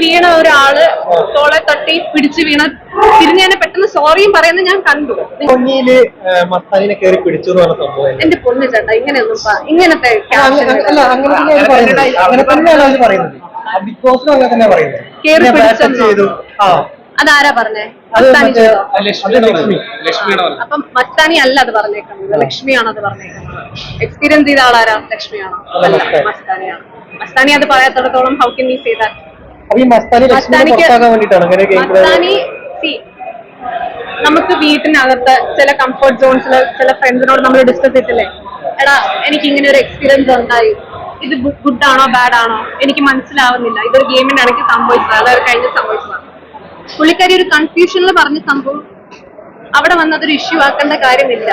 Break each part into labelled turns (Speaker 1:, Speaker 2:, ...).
Speaker 1: വീണ ഒരാൾ തോളെ തട്ടി പിടിച്ചു വീണ തിരിഞ്ഞതിനെ പെട്ടെന്ന് സോറിയും പറയുന്നത് ഞാൻ കണ്ടു.
Speaker 2: മസ്താനിനെ കയറി പിടിച്ചു എന്ന് പറഞ്ഞ സംഭവം
Speaker 1: എന്റെ പൊന്നു ചേട്ടാ ഇങ്ങനെയൊന്നും പ- ഇങ്ങനത്തെ
Speaker 2: അങ്ങനെ തന്നെയാണ് പറയുന്നത്. അങ്ങനെ തന്നെയാണ് അവർ പറയുന്നത്. ബിഗ് ബോസിലും അങ്ങനെ തന്നെ പറയുന്നത്.
Speaker 1: കേറി
Speaker 2: പിന്നെ back up ചെയ്തു. ആ.
Speaker 1: അതാരാ പറഞ്ഞേ?
Speaker 2: അത്
Speaker 1: മസ്താനി
Speaker 2: മറ്റേ
Speaker 1: ചെയ്തോ?
Speaker 2: അത് ലക്ഷ്മി
Speaker 3: ലക്ഷ്മിയുടെ പറഞ്ഞത്.
Speaker 1: അപ്പം മസ്താനി അല്ല അത് പറഞ്ഞേക്കുന്നത്. ലക്ഷ്മിയാണ് അത് പറഞ്ഞേക്കുന്നത്? എക്സ്പീരിയൻസ് ചെയ്ത ആളാരാ? ലക്ഷ്മിയാണോ?
Speaker 2: അല്ല,
Speaker 1: അല്ല
Speaker 2: മസ്താനി.
Speaker 1: മസ്താനിയാണ്. മസ്താനി അത് പറയാത്തടത്തോളം ഹൗ കെൻ യു ചെയ്താൽ
Speaker 2: അപ്പൊ ഈ മസ്താനി കേൾക്കുന്നത്
Speaker 1: നമുക്ക് വീട്ടിനകത്ത് ചില കംഫർട്ട് സോൺസിൽ ചില ഫ്രണ്ട്സിനോട് നമ്മൾ ഡിസ്കസ് ചെയ്തില്ലേ എടാ എനിക്ക് ഇങ്ങനെ ഒരു എക്സ്പീരിയൻസ് ഉണ്ടായി. ഇത് ഗുഡ് ആണോ ബാഡ് ആണോ? എനിക്ക് മനസ്സിലാവുന്നില്ല. ഇതൊരു ഗെയിമിന്റെ ഇടയ്ക്ക് സംഭവിച്ചത് അല്ലെങ്കിൽ കഴിഞ്ഞ് സംഭവിച്ചതാണ്. പുള്ളിക്കാരി ഒരു കൺഫ്യൂഷനിൽ പറഞ്ഞ സംഭവം അവിടെ വന്ന് അതൊരു ഇഷ്യൂ ആക്കേണ്ട കാര്യമില്ല.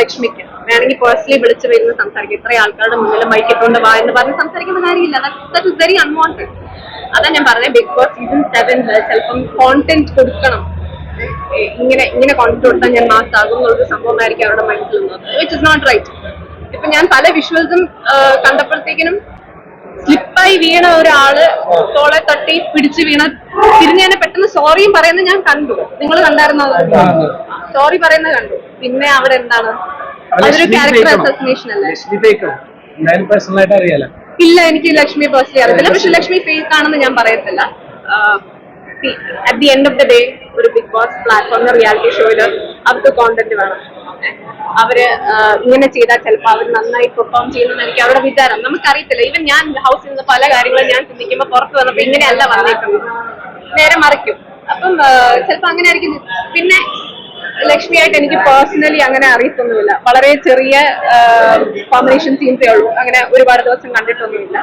Speaker 1: ലക്ഷ്മിക്ക്. വേണമെങ്കിൽ പേഴ്സണലി വിളിച്ച് വരുന്ന സംസാരിക്കും. ഇത്ര ആൾക്കാരുടെ മുന്നിൽ മൈക്കിട്ടുകൊണ്ട് വാ എന്ന് പറഞ്ഞ് സംസാരിക്കുന്ന കാര്യമില്ല. ദാറ്റ് ഇസ് വെരി അൺവാണ്ടഡ് അതാ ഞാൻ പറഞ്ഞത് ബിഗ് ബോസ് സീസൺ സെവനിൽ ചിലപ്പം കോണ്ടന്റ് കൊടുക്കണം. ഇങ്ങനെ ഇങ്ങനെ കോണ്ടന്റ് കൊടുത്താൽ ഞാൻ മാസ് ആകും എന്നുള്ളൊരു സംഭവമായിരിക്കും അവരുടെ മനസ്സിൽ നിന്നത് വിച്ച് ഇസ് നോട്ട് റൈറ്റ് ഇപ്പൊ ഞാൻ പല വിഷ്വൽസും കണ്ടപ്പോഴത്തേക്കിനും സ്ലിപ്പായി വീണ ഒരാൾ തോളെ തട്ടി പിടിച്ച് വീണ തിരിഞ്ഞതിനെ പെട്ടെന്ന് സോറിയും പറയുന്നത് ഞാൻ കണ്ടു. നിങ്ങൾ കണ്ടായിരുന്നത് സോറി പറയുന്നത് കണ്ടു. പിന്നെ അവിടെ എന്താണ്?
Speaker 3: ലക്ഷ്മി ഫേക്കോ പേഴ്സണലായിട്ട് അറിയാലോ
Speaker 1: ഇല്ല എനിക്ക് ലക്ഷ്മി പേഴ്സണലി അറിയത്തില്ല. പക്ഷെ ലക്ഷ്മി ഫേക്ക് ആണെന്ന് ഞാൻ പറയത്തില്ല. At the end of the day ഒരു ബിഗ് ബോസ് പ്ലാറ്റ്ഫോമിന് റിയാലിറ്റി ഷോയിൽ അവർക്ക് കോണ്ടന്റ് വേണം. അവർ ഇങ്ങനെ ചെയ്താൽ ചിലപ്പോൾ അവർ നന്നായി പെർഫോം ചെയ്യുന്നതായിരിക്കും അവരുടെ വിചാരം. നമുക്കറിയത്തില്ല. ഈവൻ ഞാൻ ഹൗസിൽ നിന്ന് പല കാര്യങ്ങളും ഞാൻ ചിന്തിക്കുമ്പോൾ പുറത്ത് വന്നപ്പോൾ ഇങ്ങനെയല്ല വന്നേക്കുന്നത്. നേരെ മറിക്കും. അപ്പം ചിലപ്പോൾ അങ്ങനെ ആയിരിക്കും. പിന്നെ ലക്ഷ്മിയായിട്ട് എനിക്ക് പേഴ്സണലി അങ്ങനെ അറിയത്തൊന്നുമില്ല. വളരെ ചെറിയ കോമ്പിനേഷൻ സീൻസേ ഉള്ളൂ. അങ്ങനെ ഒരുപാട് ദിവസം കണ്ടിട്ടൊന്നുമില്ല.